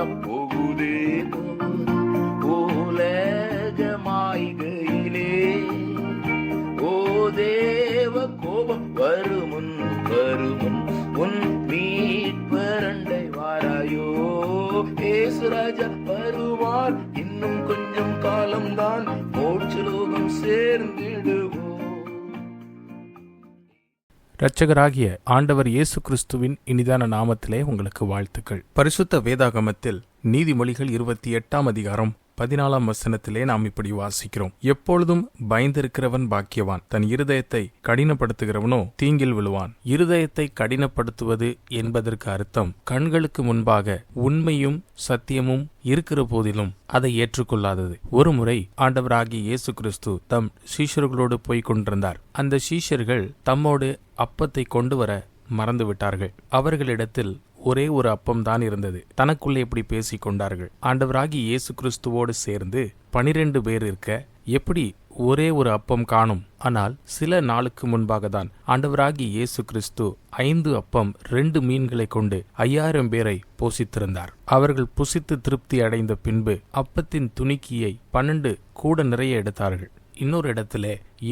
எல்லாம் போகுதே. உலக மாய்கையிலே ஓ தேவ கோபம் வருமுன் வருமுன். உன் மீட்பரண்டை வாராயோ. ஏசுராஜா வருவார். இன்னும் கொஞ்சம் காலம்தான். மோட்சலோகம் சேர்ந்து இரட்சகராகிய ஆண்டவர் இயேசு கிறிஸ்துவின் இனிதான நாமத்திலே உங்களுக்கு வாழ்த்துக்கள். பரிசுத்த வேதாகமத்தில் நீதிமொழிகள் இருபத்தி எட்டாம் அதிகாரம் பதினாலாம் வசனத்திலே நாம் இப்படி வாசிக்கிறோம். எப்பொழுதும் பயந்திருக்கிறவன் பாக்கியவான். தன் இருதயத்தை கடினப்படுத்துகிறவனோ தீங்கில் விழுவான். இருதயத்தை கடினப்படுத்துவது என்பதற்கு அர்த்தம் கண்களுக்கு முன்பாக உண்மையும் சத்தியமும் இருக்கிற போதிலும் அதை ஏற்றுக்கொள்ளாதது. ஒரு முறை ஆண்டவராகிய இயேசு கிறிஸ்து தம் சீஷர்களோடு போய்க் கொண்டிருந்தார். அந்த சீஷர்கள் தம்மோடு அப்பத்தை கொண்டு வர மறந்து விட்டார்கள் அவர்களிடத்தில் ஒரே ஒரு அப்பம் தான் இருந்தது. தனக்குள்ளே இப்படி பேசிக் கொண்டார்கள். ஆண்டவராகி இயேசு கிறிஸ்துவோடு சேர்ந்து பனிரெண்டு பேர் இருக்க எப்படி ஒரே ஒரு அப்பம் காணும்? ஆனால் சில நாளுக்கு முன்பாக தான் ஆண்டவராகி இயேசு கிறிஸ்து ஐந்து அப்பம் ரெண்டு மீன்களை கொண்டு ஐயாயிரம் பேரை போஷித்திருந்தார் அவர்கள் புசித்து திருப்தி அடைந்த பின்பு அப்பத்தின் துணிக்கியை பன்னெண்டு கூட நிறைய எடுத்தார்கள். இன்னொரு இடத்துல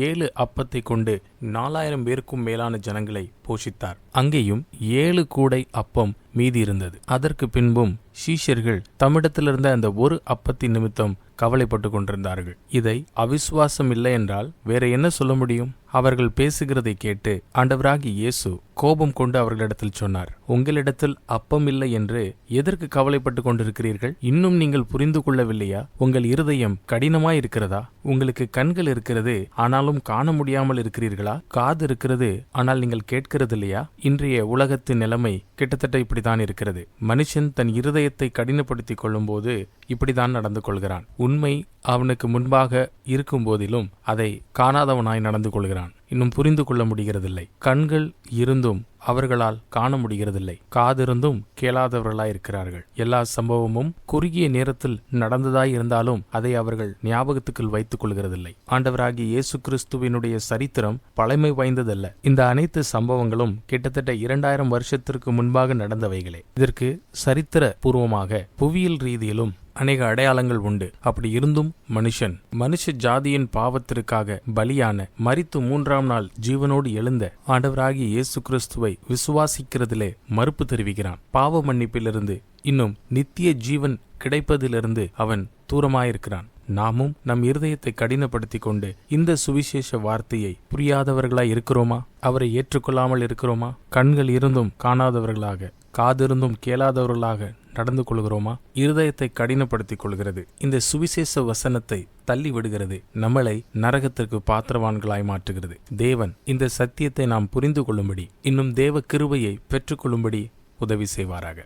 ஏழு அப்பத்தை கொண்டு நாலாயிரம் பேருக்கும் மேலான ஜனங்களை போஷித்தார். அங்கேயும் ஏழு கூடை அப்பம் மீதி இருந்தது அதற்கு பின்பும் சீஷர்கள் தம்மிடத்திலிருந்த அந்த ஒரு அப்பத்தின் நிமித்தம் கவலைப்பட்டு கொண்டிருந்தார்கள். இதை அவிசுவாசம் இல்லை என்றால் வேற என்ன சொல்ல முடியும்? அவர்கள் பேசுகிறதை கேட்டு ஆண்டவராகி இயேசு கோபம் கொண்டு அவர்களிடத்தில் சொன்னார் உங்களிடத்தில் அப்பம் இல்லை என்று எதற்கு கவலைப்பட்டு கொண்டிருக்கிறீர்கள்? இன்னும் நீங்கள் புரிந்து கொள்ளவில்லையா? உங்கள் இருதயம் கடினமாய் இருக்கிறதா உங்களுக்கு கண்கள் இருக்கிறது ஆனாலும் காண முடியாமல் இருக்கிறீர்களா? காது இருக்கிறது ஆனால் நீங்கள் கேட்கிறது இல்லையா இன்றைய உலகத்தின் நிலைமை கிட்டத்தட்ட இப்படித்தான் இருக்கிறது. மனுஷன் தன் இருதயத்தை கடினப்படுத்திக் கொள்ளும்போது இப்படித்தான் நடந்து கொள்கிறான். உண்மை அவனுக்கு முன்பாக இருக்கும் போதிலும் அதை காணாதவனாய் நடந்து கொள்கிறான். இன்னும் புரிந்து கொள்ள முடிகிறதில்லை. கண்கள் இருந்தும் அவர்களால் காண முடிகிறதில்லை. காதிருந்தும் கேளாதவர்களாயிருக்கிறார்கள். எல்லா சம்பவமும் குறுகிய நேரத்தில் நடந்ததாய் இருந்தாலும் அதை அவர்கள் ஞாபகத்துக்குள் வைத்துக் கொள்கிறதில்லை. ஆண்டவராகிய இயேசு கிறிஸ்துவினுடைய சரித்திரம் பழமை வாய்ந்ததல்ல. இந்த அனைத்து சம்பவங்களும் கிட்டத்தட்ட இரண்டாயிரம் வருஷத்திற்கு முன்பாக நடந்தவைகளே. இதற்கு சரித்திர பூர்வமாக புவியியல் ரீதியிலும் அநேக அடையாளங்கள் உண்டு. அப்படி இருந்தும் மனுஷன் மனுஷ ஜாதியின் பாவத்திற்காக பலியான மரித்து மூன்றாம் நாள் ஜீவனோடு எழுந்த ஆண்டவராகிய இயேசு கிறிஸ்துவை விசுவாசிக்கிறதிலே மறுப்பு தெரிவிக்கிறான். பாவ மன்னிப்பிலிருந்து இன்னும் நித்திய ஜீவன் கிடைப்பதிலிருந்து அவன் தூரமாயிருக்கிறான். நாமும் நம் இருதயத்தை கடினப்படுத்திக் கொண்டு இந்த சுவிசேஷ வார்த்தையை புரியாதவர்களாய் இருக்கிறோமா? அவரை ஏற்றுக்கொள்ளாமல் இருக்கிறோமா? கண்கள் இருந்தும் காணாதவர்களாக காதிருந்தும் கேளாதவர்களாக நடந்து கொள்கிறோமா? இருதயத்தை கடினப்படுத்திக் கொள்கிறது. இந்த சுவிசேஷ வசனத்தை தள்ளி விடுகிறது. நம்மளை நரகத்திற்கு பாத்திரவான்களாய் மாற்றுகிறது. தேவன் இந்த சத்தியத்தை நாம் புரிந்து கொள்ளும்படி இன்னும் தேவ கிருபையை பெற்றுக்கொள்ளும்படி உதவி செய்வாராக.